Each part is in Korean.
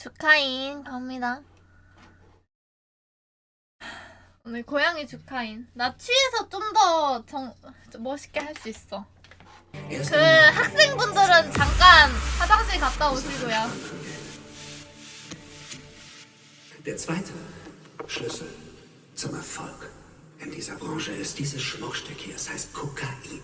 주카인 갑니다. 오늘 고양이 주카인. 나 취해서 좀 더정 멋있게 할 수 있어. 그 학생분들은 잠깐 화장실 갔다 오시고요. Der zweite Schlüssel zum Erfolg in dieser Branche ist dieses Schmuckstück hier. Es heißt. Kokain.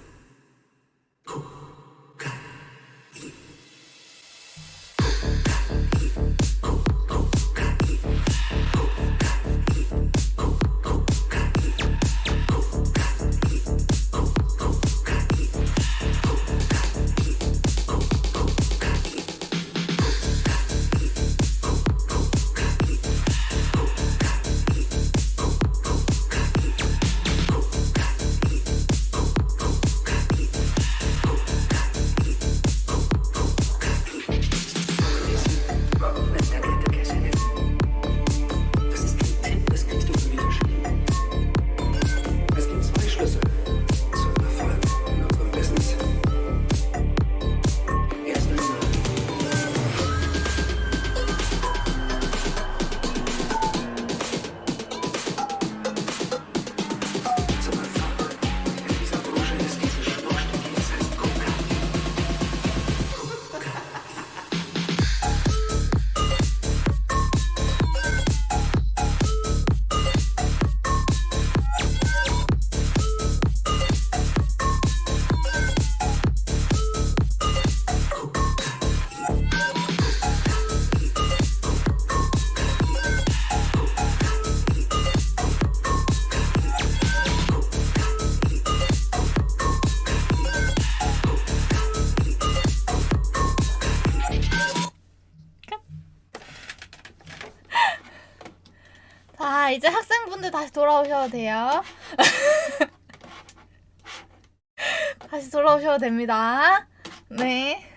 자, 이제 학생분들 다시 돌아오셔도 돼요. 다시 돌아오셔도 됩니다. 네.